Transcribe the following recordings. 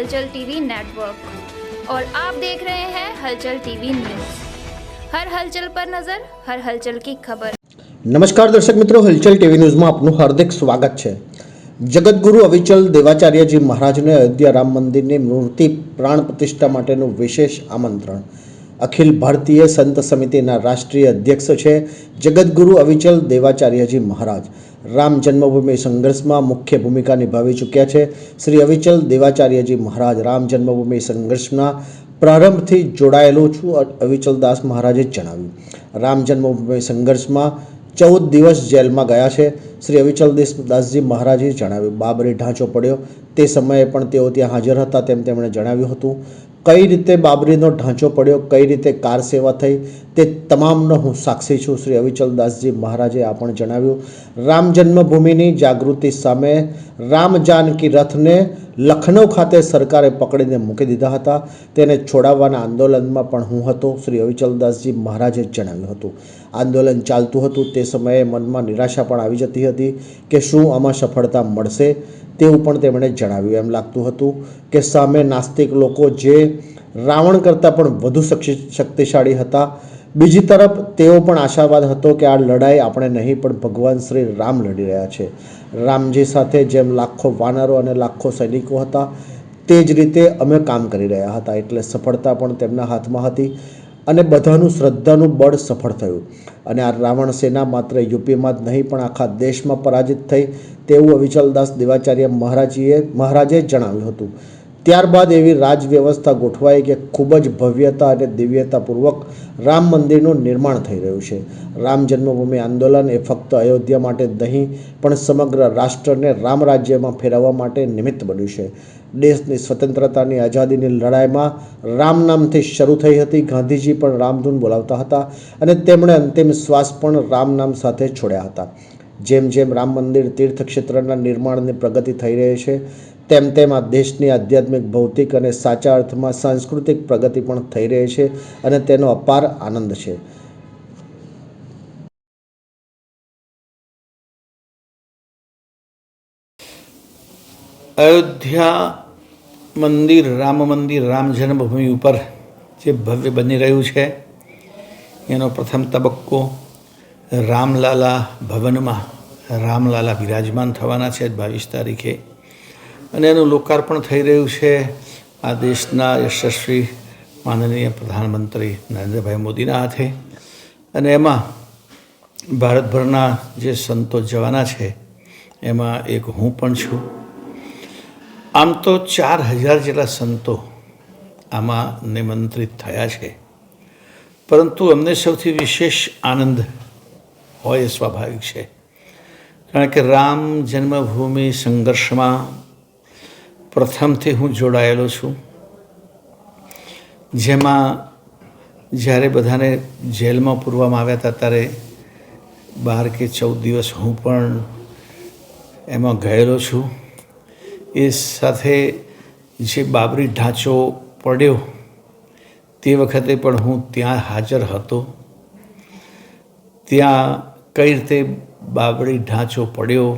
हलचल TV network और आप देख रहे हैं हलचल टीवी न्यूज हर हलचल पर नजर हर हलचल की खबर નમસ્કાર દર્શક મિત્રો હલચલ ટીવી ન્યૂઝમાં આપનું હાર્દિક સ્વાગત છે જગતગુરુ અવિચલ દેવાચાર્યજી મહારાજને અયોધ્યા રામ મંદિરની મૂર્તિ પ્રાણ પ્રતિષ્ઠા માટેનું વિશેષ આમંત્રણ અખિલ ભારતીય સંત સમિતિના રાષ્ટ્રીય અધ્યક્ષ છે જગદગુરુ અવિચલ દેવાચાર્યજી મહારાજ. રામ જન્મભૂમિ સંઘર્ષમાં મુખ્ય ભૂમિકા નિભાવી ચૂક્યા છે શ્રી અવિચલ દેવાચાર્યજી મહારાજ. રામ જન્મભૂમિ સંઘર્ષના પ્રારંભથી જોડાયેલો છું અવિચલદાસ મહારાજે જણાવ્યું. રામ જન્મભૂમિ સંઘર્ષમાં ચૌદ દિવસ જેલમાં ગયા છે, શ્રી અવિચલ દાસજી મહારાજે જણાવ્યું. બાબરી ઢાંચો પડ્યો. તે સમયે પણ તેઓ ત્યાં હાજર હતા તેમ તેમણે જણાવ્યું હતું. કઈ રીતે બાબરીનો ઢાંચો પડ્યો, કઈ રીતે કાર સેવા થઈ, તે તમામનો હું સાક્ષી છું. શ્રી અવિચલદાસજી મહારાજે આ પણ જણાવ્યું. રામ જન્મભૂમિની જાગૃતિ સામે રામ જાનકી રથને લખનૌ ખાતે સરકારે પકડીને મૂકી દીધા હતા. તેને છોડાવવાના આંદોલનમાં પણ હું હતો. શ્રી અવિચલદાસજી મહારાજે જણાવ્યું હતું. આંદોલન ચાલતું હતું. તે સમયે મનમાં નિરાશા પણ આવી જતી હતી કે શું આમાં સફળતા મળશે તેવું પણ તેમણે જણાવ્યું. એમ લાગતું હતું કે સામે નાસ્તિક લોકો જે રાવણ કરતાં પણ વધુ શક્તિ- શક્તિશાળી હતા. બીજી તરફ તેઓ પણ આશાવાદ હતો કે આ લડાઈ આપણે નહીં પણ ભગવાન શ્રી રામ લડી રહ્યા છે. રામજી સાથે જેમ લાખો વાનરો અને લાખો સૈનિકો હતા, તે જ રીતે અમે કામ કરી રહ્યા હતા. એટલે સફળતા પણ તેમના હાથમાં હતી અને બધાનું શ્રદ્ધાનું બળ સફળ થયું. અને આ રાવણ સેના માત્ર યુપીમાં જ નહીં, પણ આખા દેશમાં પરાજિત થઈ તેવું અવિચલદાસ દેવાચાર્ય મહારાજીએ, મહારાજે જણાવ્યું હતું. ત્યારબાદ એવી રાજ વ્યવસ્થા ગોઠવાઈ કે ખૂબ જ ભવ્યતા અને દિવ્યતાપૂર્વક રામ મંદિરનું નિર્માણ થઈ રહ્યું છે. રામ જન્મભૂમિ આંદોલન એ ફક્ત અયોધ્યા માટે નહીં, પણ સમગ્ર રાષ્ટ્રને રામ રાજ્યમાં ફેરવવા માટે નિમિત્ત બન્યું છે. દેશની સ્વતંત્રતાની આઝાદીની લડાઈમાં રામ નામથી શરૂ થઈ હતી. ગાંધીજી પણ રામધૂન બોલાવતા હતા અને તેમણે અંતિમ શ્વાસ પણ રામ નામ સાથે છોડ્યા હતા. જેમ જેમ રામ મંદિર તીર્થક્ષેત્રના નિર્માણની પ્રગતિ થઈ રહી છે તેમ તેમ આ દેશની આધ્યાત્મિક, ભૌતિક અને સાચા અર્થમાં સાંસ્કૃતિક પ્રગતિ પણ થઈ રહી છે અને તેનો અપાર આનંદ છે. અયોધ્યા મંદિર, રામ મંદિર, રામ જન્મભૂમિ ઉપર જે ભવ્ય બની રહ્યું છે, એનો પ્રથમ તબક્કો રામલાલા ભવનમાં રામલાલા બિરાજમાન થવાના છે. બાવીસ તારીખે અને એનું લોકાર્પણ થઈ રહ્યું છે આ દેશના યશસ્વી માનનીય પ્રધાનમંત્રી નરેન્દ્રભાઈ મોદીના હાથે. અને એમાં ભારતભરના જે સંતો જવાના છે, એમાં એક હું પણ છું. આમ તો ચાર હજાર જેટલા સંતો આમાં નિમંત્રિત થયા છે. પરંતુ અમને સૌથી વિશેષ આનંદ હોય એ સ્વાભાવિક છે. કારણ કે રામ જન્મભૂમિ સંઘર્ષમાં પ્રથમથી હું જોડાયેલો છું. જેમાં જ્યારે બધાને જેલમાં પૂરવામાં આવ્યા હતા ત્યારે બાર કે ચૌદ દિવસ હું પણ એમાં ગયેલો છું. એ સાથે જે બાબરી ઢાંચો પડ્યો તે વખતે પણ હું ત્યાં હાજર હતો. ત્યાં કઈ રીતે બાબરી ઢાંચો પડ્યો,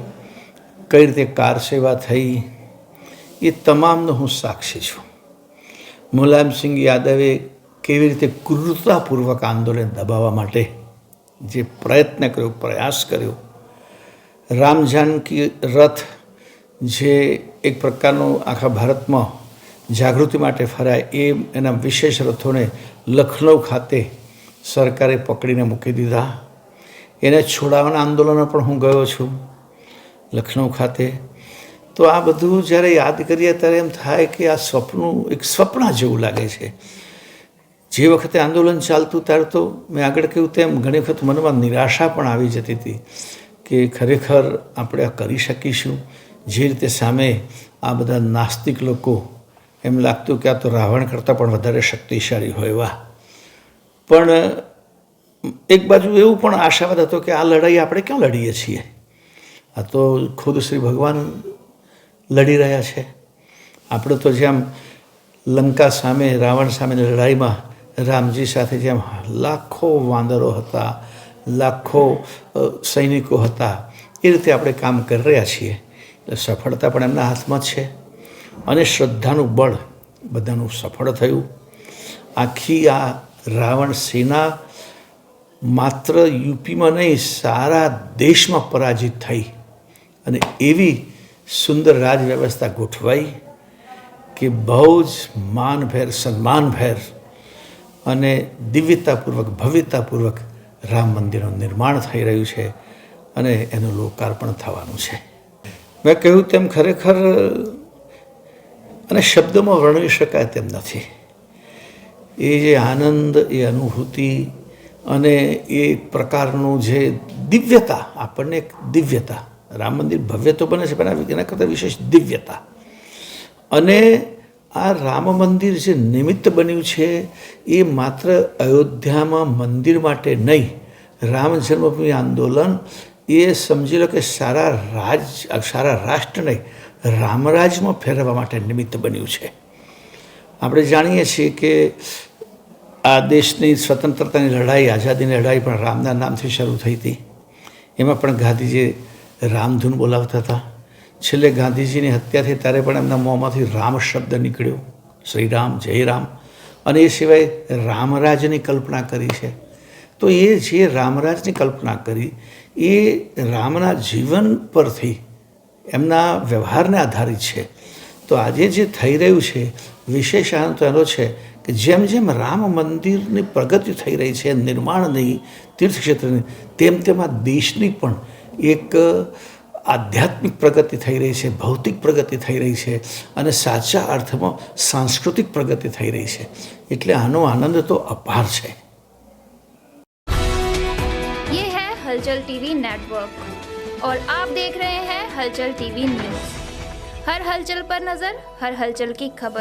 કઈ રીતે કાર સેવા થઈ એ તમામનો હું સાક્ષી છું. મુલાયમસિંહ યાદવે કેવી રીતે ક્રૂરતાપૂર્વક આંદોલન દબાવવા માટે જે પ્રયત્ન કર્યો, પ્રયાસ કર્યો, રામ જાનકી રથ જે એક પ્રકારનો આખા ભારતમાં જાગૃતિ માટે ફરાય એ એના વિશેષ રથોને લખનૌ ખાતે સરકારે પકડીને મૂકી દીધા. એને છોડાવવાના આંદોલનો પણ હું ગયો છું. લખનૌ ખાતે તો આ બધું જ્યારે યાદ કરીએ ત્યારે એમ થાય કે આ સ્વપ્નું એક સ્વપ્ન જેવું લાગે છે. જે વખતે આંદોલન ચાલતું ત્યારે તો મેં આગળ કહ્યું તેમ ઘણી વખત મનમાં નિરાશા પણ આવી જતી હતી કે ખરેખર આપણે આ કરી શકીશું. જે રીતે સામે આ બધા નાસ્તિક લોકો એમ લાગતું કે આ તો રાવણ કરતાં પણ વધારે શક્તિશાળી હોય એવા પણ એક બાજુ એવું પણ આશાવાદ હતો કે આ લડાઈ આપણે ક્યાં લડીએ છીએ? આ તો ખુદ શ્રી ભગવાન લડી રહ્યા છે. આપણે તો જેમ લંકા સામે, રાવણ સામેની લડાઈમાં રામજી સાથે જેમ લાખો વાંદરો હતા, લાખો સૈનિકો હતા, એ રીતે આપણે કામ કરી રહ્યા છીએ. એટલે સફળતા પણ એમના હાથમાં છે. અને શ્રદ્ધાનું બળ બધાનું સફળ થયું. આખી આ રાવણ સેના માત્ર યુપીમાં નહીં, સારા દેશમાં પરાજિત થઈ. અને એવી સુંદર રાજ વ્યવસ્થા ગોઠવાઈ કે બહુ જ માનભેર સન્માનભેર અને દિવ્યતાપૂર્વક ભવ્યતાપૂર્વક રામ મંદિરનું નિર્માણ થઈ રહ્યું છે અને એનું લોકાર્પણ થવાનું છે. મેં કહ્યું તેમ ખરેખર અને શબ્દમાં વર્ણવી શકાય તેમ નથી. એ જે આનંદ, એ અનુભૂતિ અને એ પ્રકારનું જે દિવ્યતા, આપણને એક દિવ્યતા રામ મંદિર ભવ્ય તો બને છે, પણ એના કરતાં વિશેષ દિવ્યતા. અને આ રામ મંદિર જે નિમિત્ત બન્યું છે, એ માત્ર અયોધ્યામાં મંદિર માટે નહીં, રામ જન્મભૂમિ આંદોલન, એ સમજી લો કે સારા રાજ, સારા રાષ્ટ્ર નહીં રામરાજમાં ફેરવવા માટે નિમિત્ત બન્યું છે. આપણે જાણીએ છીએ કે આ દેશની સ્વતંત્રતાની લડાઈ, આઝાદીની લડાઈ પણ રામના નામથી શરૂ થઈ હતી. એમાં પણ ગાંધીજી રામધૂન બોલાવતા હતા. છેલ્લે ગાંધીજીની હત્યા થઈ ત્યારે પણ એમના મોંમાંથી રામ શબ્દ નીકળ્યો. શ્રીરામ જય રામ. અને એ સિવાય રામરાજની કલ્પના કરી છે. તો એ જે રામરાજની કલ્પના કરી, એ રામના જીવન પરથી એમના વ્યવહારને આધારિત છે. તો આજે જે થઈ રહ્યું છે, વિશેષ આનંદ તો એનો છે કે જેમ જેમ રામ મંદિરની પ્રગતિ થઈ રહી છે, નિર્માણની, તીર્થક્ષેત્રની, તેમ તેમ આ દેશની પણ એક આધ્યાત્મિક પ્રગતિ થઈ રહી છે ભૌતિક પ્રગતિ થઈ રહી છે અને સાચા અર્થમાં સાંસ્કૃતિક પ્રગતિ થઈ રહી છે એટલે આનો આનંદ તો અપાર છે ये है हलचल टीवी नेटवर्क और आप देख रहे हैं हलचल टीवी न्यूज हर हलचल पर नजर हर हलचल की खबर